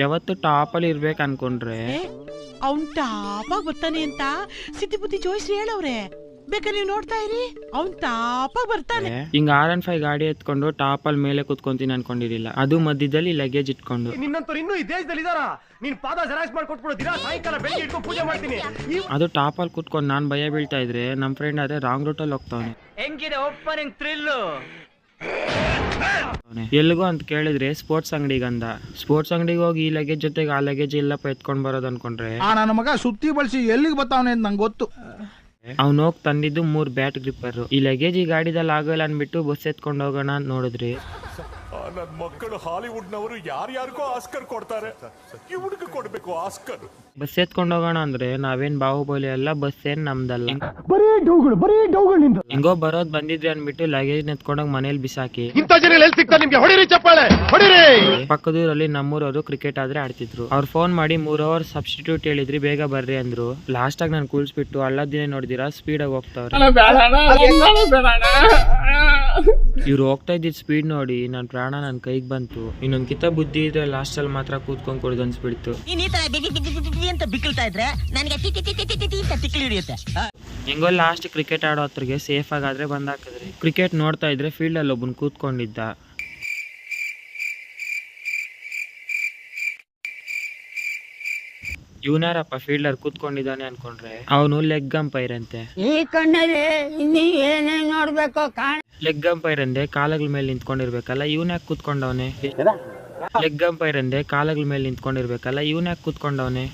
ಯಾವತ್ತು ಟಾಪಲ್ಲಿ ಇರ್ಬೇಕು ಅನ್ಕೊಂಡ್ರೆ. ಅವ್ನ್ ಆಗಿ ಬರ್ತಾನೆ ಅಂತ ಸಿದ್ಧಿ ಬುದ್ಧಿ ಜೋಯಿಸ್ರಿ ಹೇಳವ್ರೆ. ಬೇಕಾ ನೀವು ನೋಡ್ತಾ ಇರಿ? ಅವ್ನ್ ಆಗಿ ಬರ್ತಾನೆ. ಹಿಂಗ ಆರ್ ಅಂಡ್ ಫೈವ್ ಗಾಡಿ ಎತ್ಕೊಂಡು ಟಾಪಲ್ಲಿ ಮೇಲೆ ಕುತ್ಕೊಂತೀನಿ ಅನ್ಕೊಂಡಿರಲಿಲ್ಲ. ಅದು ಮಧ್ಯದಲ್ಲಿ ಲಗೇಜ್ ಇಟ್ಕೊಂಡು. ನಿನ್ನಂತವ್ರು ಇನ್ನೂ ಈ ದೇಶದಲ್ಲಿ ಇದಾರ? ನೀನ್ ಪಾದ ಜೆರಾಕ್ಸ್ ಮಾಡ್ಕೊಟ್ಬಿಡು ದಿನ ಸಾಯಂಕಾಲ ಬೆಳಿಗ್ಗೆ ಇಟ್ಕೊಂಡು ಪೂಜೆ ಮಾಡ್ತೀನಿ. ಈ ಅದು ಟಾಪಲ್ಲಿ ಕುತ್ಕೊಂಡು ನಾನು ಭಯ ಬೀಳ್ತಾ ಇದ್ರೆ ನಮ್ಮ ಫ್ರೆಂಡ್ ಆದ್ರೆ ರಾಂಗ್ ರೂಟಲ್ಲಿ ಹೋಗ್ತಾವನೆ. ಹೆಂಗಿದೆ ಓಪನಿಂಗ್ ಥ್ರಿಲ್ಲು ಎಲ್ಲಿಗೋ ಅಂತ ಕೇಳಿದ್ರೆ ಸ್ಪೋರ್ಟ್ಸ್ ಅಂಗಡಿಗಂದ ಸ್ಪೋರ್ಟ್ಸ್ ಅಂಗಡಿಗೆ ಹೋಗಿ ಈ ಲಗೇಜ್ ಜೊತೆಗೆ ಆ ಲಗೇಜ್ ಎಲ್ಲಪ್ಪ ಎತ್ಕೊಂಡ್ ಬರೋದು ಅನ್ಕೊಂಡ್ರೆ. ಆ ನನ್ನ ಮಗ ಸುತ್ತಿ ಬಳಸಿ ಎಲ್ಲಿಗೆ ಬರ್ತಾವನೆ ಅಂತ ನಂಗೆ ಗೊತ್ತು. ಅವ್ನು ಹೋಗಿ ತಂದಿದ್ದು ಮೂರ್ ಬ್ಯಾಟ್ ಗ್ರಿಪ್ಪರ್ ಈ ಲಗೇಜ್ ಈ ಗಾಡಿದಲ್ಲಿ ಆಗೋಲ್ಲ ಅನ್ಬಿಟ್ಟು ಬಸ್ ಎತ್ಕೊಂಡು ಹೋಗೋಣ ಅಂತ ನೋಡಿದ್ರಿ. ನನ್ನ ಮಕ್ಕಳು ಹಾಲಿವುಡ್ನವರು ಯಾರ್ಯಾರಿಗೋ ಆಸ್ಕರ್ ಕೊಡ್ತಾರೆ. ಹುಡುಗ ಕೊಡ್ಬೇಕು ಆಸ್ಕರ್. ಬಸ್ ಎತ್ಕೊಂಡು ಹೋಗೋಣ ಅಂದ್ರೆ ನಾವೇನ್ ಬಾಹುಬಲಿ ಅಲ್ಲ ಬಸ್ ಏನ್ ನಮ್ದಲ್ಲ. ಬರೀ ಡೌಗಳು ಬರೀ ಡೌಗಳಿಂದ. ಹೆಂಗೋ ಬರೋದ್ ಬಂದಿದ್ರಿ ಅನ್ಬಿಟ್ಟು ಲಗೇಜ್ ಎತ್ಕೊಂಡೋಗ್ ಮನೇಲಿ ಬಿಸಾಕಿ. ಇಂಥ ಜನ ಎಲ್ಲಿ ಸಿಗ್ತಾರೆ ನಿಮ್ಗೆ? ಹೊಡಿರಿ ಚಪ್ಪಾಳೆ ಹೊಡಿರಿ! ಪಕ್ಕದೂರಲ್ಲಿ ನಮ್ಮೂರವರು ಕ್ರಿಕೆಟ್ ಆದ್ರೆ ಆಡ್ತಿದ್ರು. ಅವ್ರು ಫೋನ್ ಮಾಡಿ ಮೂರ್ ಅವರ್ ಸಬ್ಸ್ಟಿಟ್ಯೂಟ್ ಹೇಳಿದ್ರಿ ಬೇಗ ಬರ್ರಿ ಅಂದ್ರು. ಲಾಸ್ಟ್ ಆಗಿ ನಾನು ಕೂಲ್ಸ್ಬಿಟ್ಟು ಅಲ್ಲದಿನೇ ನೋಡಿದಿರಾ ಸ್ಪೀಡ್ ಆಗಿ ಹೋಗ್ತಾವ್ರೆ. ಇವ್ರು ಹೋಗ್ತಾ ಇದ್ದಿದ್ ಸ್ಪೀಡ್ ನೋಡಿ ನನ್ನ ಪ್ರಾಣ ನನ್ನ ಕೈಗೆ ಬಂತು. ಇನ್ನೊಂದು ಕಿತ ಬುದ್ಧಿ ಇದ್ರೆ ಲಾಸ್ಟ್ ಅಲ್ಲಿ ಮಾತ್ರ ಕೂತ್ಕೊಂಡ್ ಕೊಡುದು ಅನ್ಸ್ಬಿಡ್ತು. ನೀನ್ ಈ ತರ ಬಿಗಿ ಬಿಗಿ ಬಿಗಿ ಬಿಗಿ ಅಂತ ಬಿಕ್ಕಳ್ತಾ ಇದ್ರೆ ನನಗೆ ಟಿ ಟಿ ಟಿ ಟಿ ಟಿ ಟಿ ಅಂತ ತಿಕ್ಲಿ ಹಿಡಿಯುತ್ತೆ. ಹೆಂಗೋ ಲಾಸ್ಟ್ ಕ್ರಿಕೆಟ್ ಆಡೋ ಹತ್ರಗೆ ಸೇಫ್ ಆಗಾದ್ರೆ ಬಂದ್ ಹಾಕಿದ್ರಿ. ಕ್ರಿಕೆಟ್ ನೋಡ್ತಾ ಇದ್ರೆ ಫೀಲ್ಡ್ ಅಲ್ಲಿ ಒಬ್ಬನ್ ಕೂತ್ಕೊಂಡಿದ್ದ. ಇವನಾರಪ್ಪ ಫೀಲ್ಡರ್ ಕೂತ್ಕೊಂಡಿದ್ದಾನೆ ಅನ್ಕೊಂಡ್ರೆ ಅವನು ಲೆಗ್ ಅಂಪೈರ್ ಅಂತೆ. ಈ ಕಣ್ಣಲ್ಲಿ ಇನ್ನೀ ಏನೇನ್ ನೋಡ್ಬೇಕು ಕಾಣ ಲೆಗ್ ಅಂಪೈರ್ ಅಂದೆ ಕಾಲಗಳ ಮೇಲೆ ನಿಂತ್ಕೊಂಡಿರ್ಬೇಕಲ್ಲ ಇವನ್ ಯಾಕೆ ಕೂತ್ಕೊಂಡವನೆ? ಲೆಗ್ ಅಂಪೈರ್ ಅಂದೆ ಕಾಲಗಳ ಮೇಲೆ ನಿಂತ್ಕೊಂಡಿರ್ಬೇಕಲ್ಲ ಇವನ್ ಯಾಕೆ ಕೂತ್ಕೊಂಡವನೆ?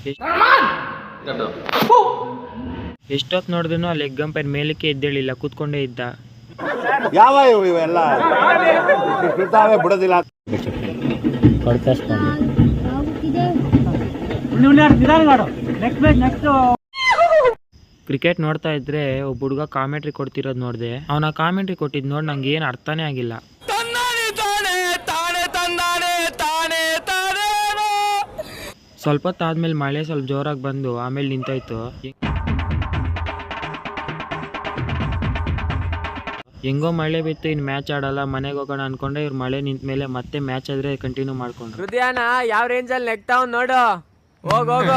ಎಷ್ಟೊತ್ ನೋಡಿದ್ರು ಆ ಲೆಗ್ ಅಂಪೈರ್ ಮೇಲಕ್ಕೆ ಎದ್ದೇಳಿಲ್ಲ ಕೂತ್ಕೊಂಡೇ ಇದ್ದ. ಯಾವ ಇವೆಲ್ಲ? ನೆಕ್ಸ್ಟ್ ಬಿಡೋದಿಲ್ಲ. ಕ್ರಿಕೆಟ್ ನೋಡ್ತಾ ಇದ್ರೆ ಒಬ್ಬ ಹುಡುಗ ಕಾಮೆಂಟ್ರಿ ಕೊಡ್ತಿರೋದು ನೋಡಿದೆ. ಅವನ ಕಾಮೆಂಟ್ರಿ ಕೊಟ್ಟಿದ್ ನೋಡಿ ನಂಗೆ ಏನು ಅರ್ಥನೇ ಆಗಿಲ್ಲ. ಸ್ವಲ್ಪ ಹೊತ್ತಾದ್ಮೇಲೆ ಮಳೆ ಸ್ವಲ್ಪ ಜೋರಾಗಿ ಬಂದು ಆಮೇಲೆ ನಿಂತಾಯ್ತು. ಹೆಂಗೋ ಮಳೆ ಬಿತ್ತು ಇನ್ ಮ್ಯಾಚ್ ಆಡಲ್ಲ ಮನೆಗೆ ಹೋಗೋಣ ಅನ್ಕೊಂಡೆ ಇವ್ರು ಮಳೆ ನಿಂತ ಮೇಲೆ ಮತ್ತೆ ಮ್ಯಾಚ್ ಆದ್ರೆ ಕಂಟಿನ್ಯೂ ಮಾಡ್ಕೊಂಡ್ರು. ಹೃದಯನ ಯಾವ ರೇಂಜಲ್ಲಿ ನೆಗ್ತಾವ್ ನೋಡು. ಹೋಗ್ ಹೋಗು.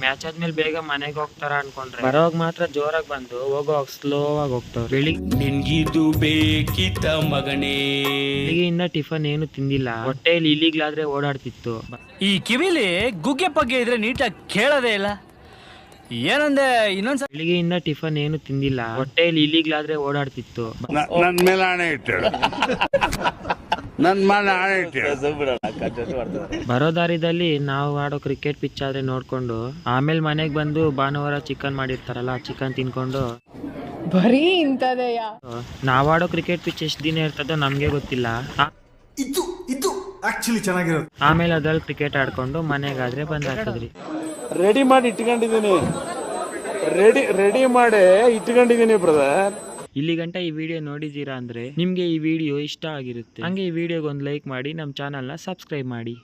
ಮ್ಯಾಚ್ ಆದ್ಮೇಲೆ ಬೇಗ ಮನೆಗೆ ಹೋಗ್ತಾರ ಅನ್ಕೊಂಡ್ರೆ. ಬರೋವಾಗ ಮಾತ್ರ ಜೋರಾಗಿ ಬಂದು ಹೋಗೋವಾಗ ಸ್ಲೋ ಆಗಿ ಹೋಗ್ತಾರೆ ಬೆಳಿಗ್ಗೆ ನಿನ್ಗಿದು ಬೇಕಿತ್ತ ಮಗನೇ? ಇನ್ನ ಟಿಫನ್ ಏನು ತಿಂದಿಲ್ಲ. ಹೊಟ್ಟೆಯಲ್ಲಿ ಇಲ್ಲಿಗ್ಲಾದ್ರೆ ಓಡಾಡ್ತಿತ್ತು. ಈ ಕಿವಿಲಿ ಗುಗ್ಗೆ ಪಗ್ಗೆ ಇದ್ರೆ ನೀಟಾಗಿ ಕೇಳೋದೇ ಇಲ್ಲ. ಏನಂದೆ ಇನ್ನೊಂದ್ಸ ಇನ್ನ ಟಿಫನ್ ಏನು ತಿಂದಿಲ್ಲ. ಹೊಟ್ಟೆಯಲ್ಲಿ ಇಲ್ಲಿಗ್ಲಾದ್ರೆ ಓಡಾಡ್ತಿತ್ತು. ನನ್ ಮೇಲೆ ಹಣೆ ಮನೆ ಬರೋ ದಾರಿದಲ್ಲಿ ನಾವು ಆಡೋ ಕ್ರಿಕೆಟ್ ಪಿಚ್ ಆದ್ರೆ ನೋಡ್ಕೊಂಡು ಆಮೇಲೆ ಮನೆಗೆ ಬಂದು ಭಾನುವಾರ ಚಿಕನ್ ಮಾಡಿರ್ತಾರಲ್ಲ ಚಿಕನ್ ತಿನ್ಕೊಂಡು. ಬರೀ ಇಂಥದೆಯಾ. ನಾವಾಡೋ ಆಡೋ ಕ್ರಿಕೆಟ್ ಪಿಚ್ ಎಷ್ಟ್ ದಿನ ಇರ್ತದೋ ನಮ್ಗೆ ಗೊತ್ತಿಲ್ಲ. ಇದು ಇದು ಆಕ್ಚುಲಿ ಚೆನ್ನಾಗಿರೋದು. ಆಮೇಲೆ ಅದ್ರಲ್ಲಿ ಕ್ರಿಕೆಟ್ ಆಡ್ಕೊಂಡು ಮನೆಗಾದ್ರೆ ಬಂದ್ ಹಾಕಿದ್ರಿ ರೆಡಿ ಮಾಡಿ ಇಟ್ಕೊಂಡಿದ್ದೀನಿ. ರೆಡಿ ರೆಡಿ ಮಾಡಿ ಇಟ್ಕೊಂಡಿದ್ದೀನಿ ಬ್ರದರ್ ಇಲ್ಲಿ ಗಂಟ ಈ ವಿಡಿಯೋ ನೋಡಿದ್ದೀರಾ ಅಂದರೆ ನಿಮಗೆ ಈ ವಿಡಿಯೋ ಇಷ್ಟ ಆಗಿರುತ್ತೆ. ಹಂಗೆ ಈ ವಿಡಿಯೋಗೆ ಒಂದು ಲೈಕ್ ಮಾಡಿ ನಮ್ಮ ಚಾನಲ್ನ ಸಬ್ಸ್ಕ್ರೈಬ್ ಮಾಡಿ.